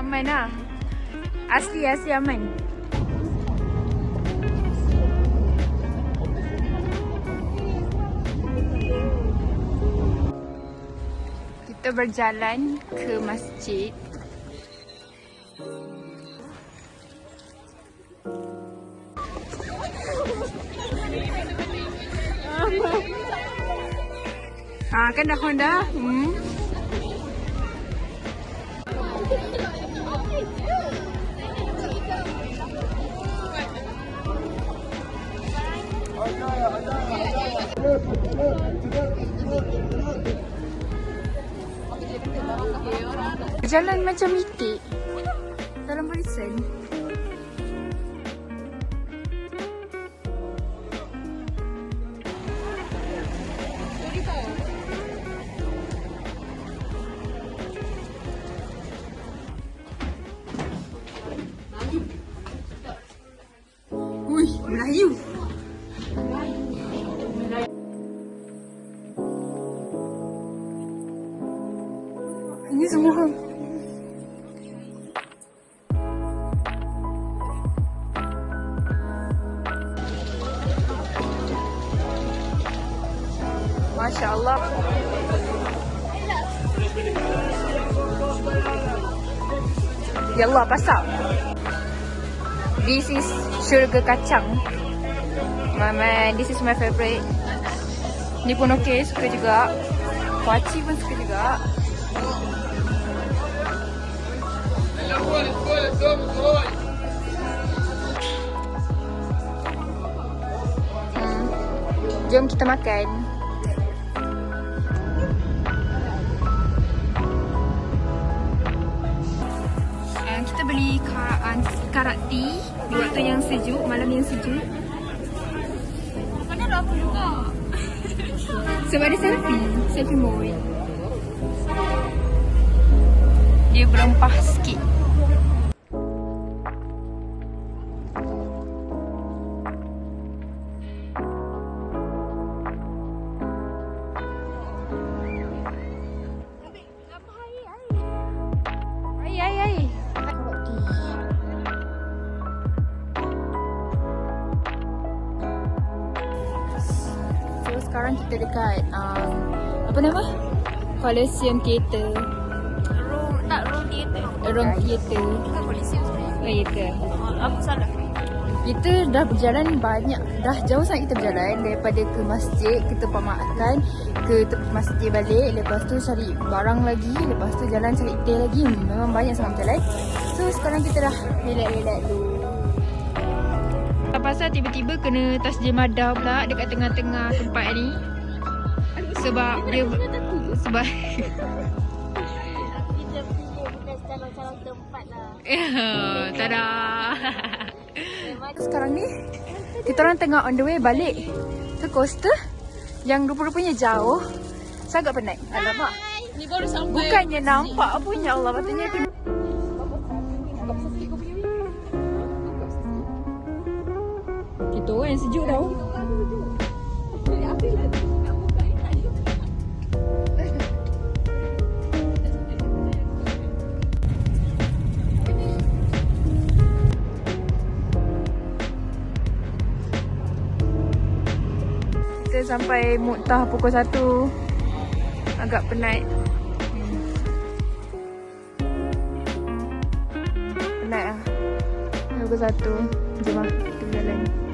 aman lah. Asli asli aman. Kita berjalan ke masjid. Ah, kan dah Honda. Hmm. Jalan macam itik dalam barisan. Ini semua Masya Allah. Yallah, pasal. This is syurga kacang. My man, this is my favorite. Ni pun okey, suka juga. Kuaci pun suka juga. Hmm. Jom kita makan. Ka, uh, karak tea di waktu yang sejuk, malam yang sejuk. Mana dah aku juga. Sebab ada selfie, selfie mode. Dia berempah sikit. Sekarang kita dekat um, apa nama? Coliseum Theatre. Room, tak room theater. Room. Bukan polisi sebenarnya. Oh, ya ke? Aku salah. Kita dah berjalan banyak, dah jauh sangat kita berjalan daripada ke masjid, kita makan ke te- masjid balik, lepas tu cari barang lagi, lepas tu jalan cari teh lagi. Hmm, Memang banyak sangat berjalan. So sekarang kita dah relax-relax dulu. Pasal tiba-tiba kena tasjemadah pula dekat tengah-tengah tempat ni. Sebab dia sebab Aku calon-calon tempat lah. Tada. Sekarang ni kita orang tengah on the way balik ke coaster yang rupa-rupanya jauh. Saya agak penat. Alamak. Ni baru sampai. Bukannya nampak pun ya Allah patutnya kena Orang yang sejuk tau. Kita sampai Muktah pukul 1 Agak penat. Penat lah. Pukul 1 Jom lah kita jalan